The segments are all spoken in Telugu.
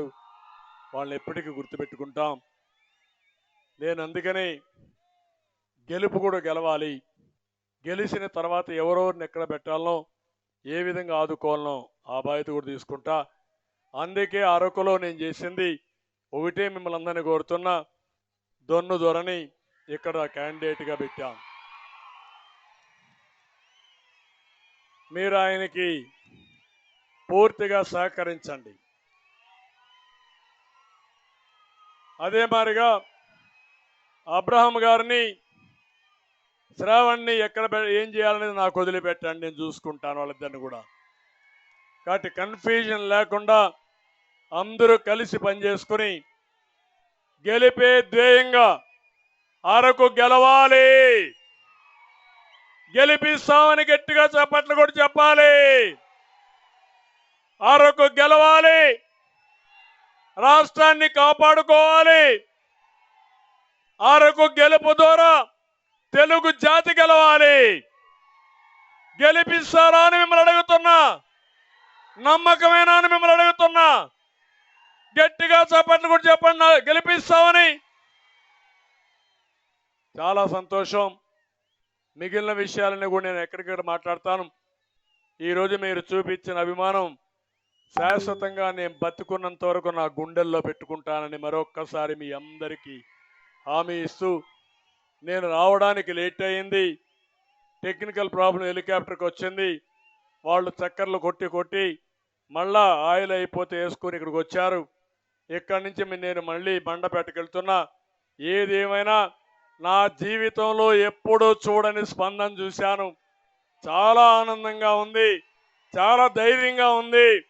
వాళ్ళని ఎప్పటికీ గుర్తుపెట్టుకుంటాం. నేను అందుకని గెలుపు కూడా గెలవాలి. గెలిచిన తర్వాత ఎవరెవరిని ఎక్కడ పెట్టాలనో ఏ విధంగా ఆదుకోవాలనో ఆ బాధ్యత కూడా తీసుకుంటా. అందుకే అరకులో నేను చేసింది ఒకటే మిమ్మల్ని అందరినీ కోరుతున్నా. దొన్ను దొరని ఇక్కడ క్యాండిడేట్గా పెట్టాం. మీరు ఆయనకి పూర్తిగా సహకరించండి. అదే మాదిరిగా అబ్రహం గారిని శ్రావణ్ణి ఎక్కడ పె- ఏం చేయాలనేది నాకు వదిలిపెట్టండి నేను చూసుకుంటాను వాళ్ళిద్దరిని కూడా. కాబట్టి కన్ఫ్యూజన్ లేకుండా అందరూ కలిసి పనిచేసుకుని గెలిపే ధ్యేయంగా అరకు గెలవాలి. గెలిపిస్తామని గట్టిగా చప్పట్లు కూడా చెప్పాలి. అరకు గెలవాలి. రాష్ట్రాన్ని కాపాడుకోవాలి. అరకు గెలుపు ద్వారా తెలుగు జాతి గెలవాలి. గెలిపిస్తారా అని మిమ్మల్ని అడుగుతున్నా. నమ్మకమేనా అని మిమ్మల్ని అడుగుతున్నా. గట్టిగా చెప్పండి కూడా చెప్పండి గెలిపిస్తామని. చాలా సంతోషం. మిగిలిన విషయాలని కూడా నేను ఎక్కడికక్కడ మాట్లాడతాను. ఈరోజు మీరు చూపించిన అభిమానం శాశ్వతంగా నేను బతుకున్నంత వరకు నా గుండెల్లో పెట్టుకుంటానని మరొక్కసారి మీ అందరికీ హామీ ఇస్తూ నేను రావడానికి లేట్ అయింది. టెక్నికల్ ప్రాబ్లం హెలికాప్టర్కి వచ్చింది. వాళ్ళు చక్కర్లు కొట్టి కొట్టి మళ్ళా ఆయిల్ అయిపోతే వేసుకొని ఇక్కడికి వచ్చారు. ఇక్కడి నుంచి నేను మళ్ళీ బండపేటకి వెళ్తున్నా. ఏదేమైనా నా జీవితంలో ఎప్పుడూ చూడని స్పందన చూశాను. చాలా ఆనందంగా ఉంది. చాలా ధైర్యంగా ఉంది.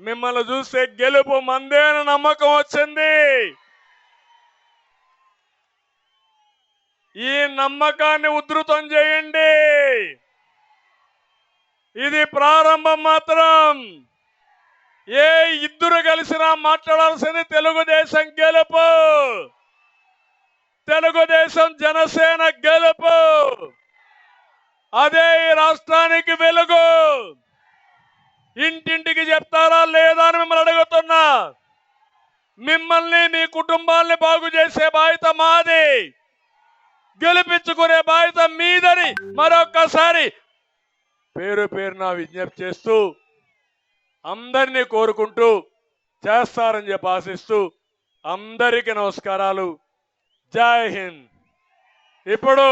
మిమ్మల్ని చూస్తే గెలుపు మందే అని నమ్మకం వచ్చింది. ఈ నమ్మకాన్ని ఉధృతం చేయండి. ఇది ప్రారంభం మాత్రం. ఏ ఇద్దరు కలిసినా మాట్లాడాల్సింది తెలుగుదేశం గెలుపు. తెలుగుదేశం జనసేన గెలుపు. అదే ఈ రాష్ట్రానికి వెలుగు. ఇంటింటికి చెప్తారా లేదా అని మిమ్మల్ని అడుగుతున్నా. మిమ్మల్ని మీ కుటుంబాల్ని బాగు చేసే బాధ్యత మాది. గెలిపించుకునే బాధ్యత మీదని మరొక్కసారి పేరు పేరున విజ్ఞప్తి చేస్తూ అందరినీ కోరుకుంటూ చేస్తారని చెప్పి ఆశిస్తూ అందరికీ నమస్కారాలు. జై హింద్. ఇప్పుడు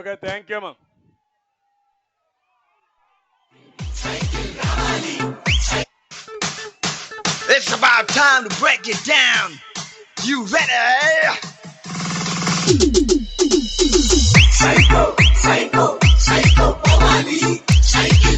ఓకే థ్యాంక్ యూ అమ్మా It's about time to break it down. You ready? Psycho, psycho, psycho, Powali. Cycle,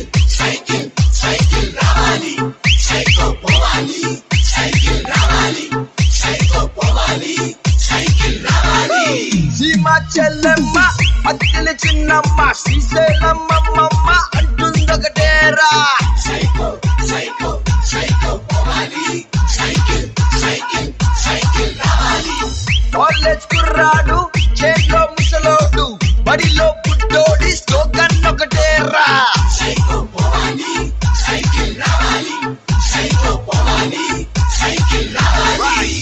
కుర్రాడు చేతిలో ముసలోడు బడిలో పుట్టోడి స్లోగన్ ఒకటేరా సైకో పోవాలి సైకిల్ రావాలి పోవాలి సైకిల్ రావాలి.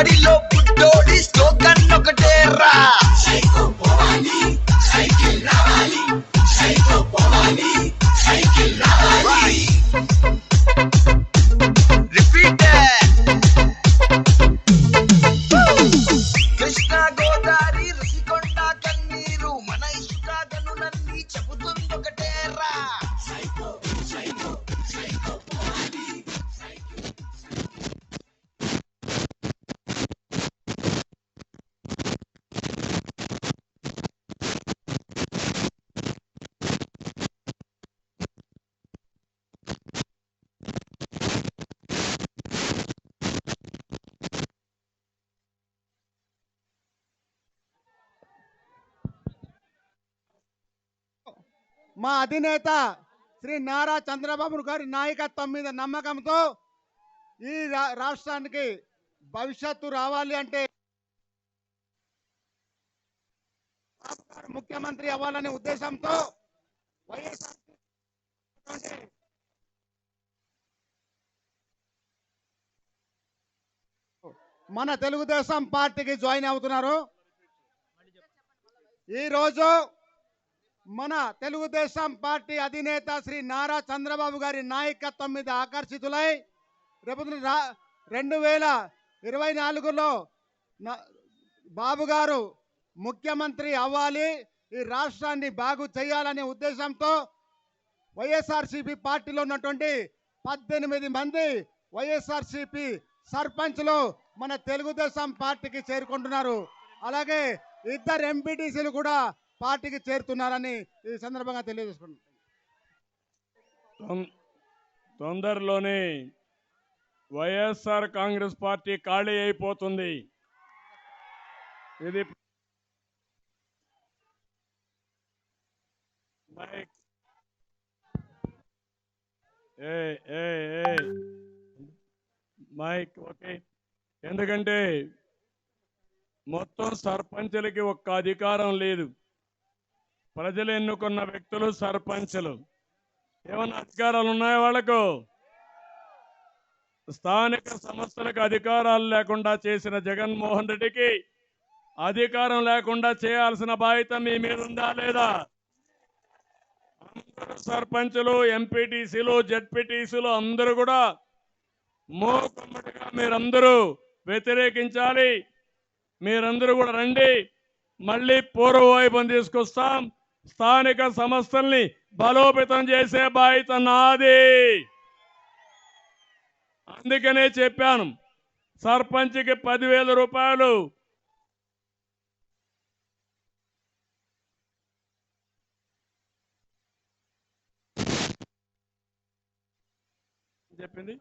Party మా అధినేత శ్రీ నారా చంద్రబాబు గారి నాయకత్వం మీద నమ్మకంతో ఈ రా- రాష్ట్రానికి భవిష్యత్తు రావాలి అంటే ముఖ్యమంత్రి అవ్వాలనే ఉద్దేశంతో వైఎస్ఆర్ మన తెలుగుదేశం పార్టీకి జాయిన్ అవుతున్నారు. ఈరోజు మన తెలుగుదేశం పార్టీ అధినేత శ్రీ నారా చంద్రబాబు గారి నాయకత్వం మీద ఆకర్షితులై రేపు రెండు వేల ఇరవై నాలుగులో బాబు గారు ముఖ్యమంత్రి అవ్వాలి ఈ రాష్ట్రాన్ని బాగు చేయాలనే ఉద్దేశంతో వైఎస్ఆర్సీపీ పార్టీలో ఉన్నటువంటి పద్దెనిమిది మంది వైఎస్ఆర్సీపీ సర్పంచ్లు మన తెలుగుదేశం పార్టీకి చేరుకుంటున్నారు. అలాగే ఇద్దరు ఎంపీటీసీలు కూడా పార్టీకి చేరుతున్నారని ఈ సందర్భంగా తెలియజేసుకుంటున్నాను తొం- తొందరలోనే వైఎస్ఆర్ కాంగ్రెస్ పార్టీ ఖాళీ అయిపోతుంది. ఇది మైక్. ఏ ఏ ఏ. Mic okay. ఎందుకంటే మొత్తం సర్పంచులకి ఒక్క అధికారం లేదు. ప్రజలు ఎన్నుకున్న వ్యక్తులు సర్పంచులు. ఏమైనా అధికారాలు ఉన్నాయా వాళ్ళకు స్థానిక సంస్థలకు అధికారాలు లేకుండా చేసిన జగన్మోహన్ రెడ్డికి అధికారం లేకుండా చేయాల్సిన బాధ్యత మీ మీద ఉందా లేదా? అందరూ సర్పంచులు ఎంపీటీసీలు జడ్పీటీసీలు అందరూ కూడా మోకమ్మటిగా మీరందరూ వ్యతిరేకించాలి. మీరందరూ కూడా రండి. మళ్ళీ పూర్వ వైభవం తీసుకొస్తాం. స్థానిక సంస్థల్ని బలోపేతం చేసే బాధ్యత నాది. అందుకనే చెప్పాను సర్పంచ్కి పదివేల రూపాయలు. చెప్పింది?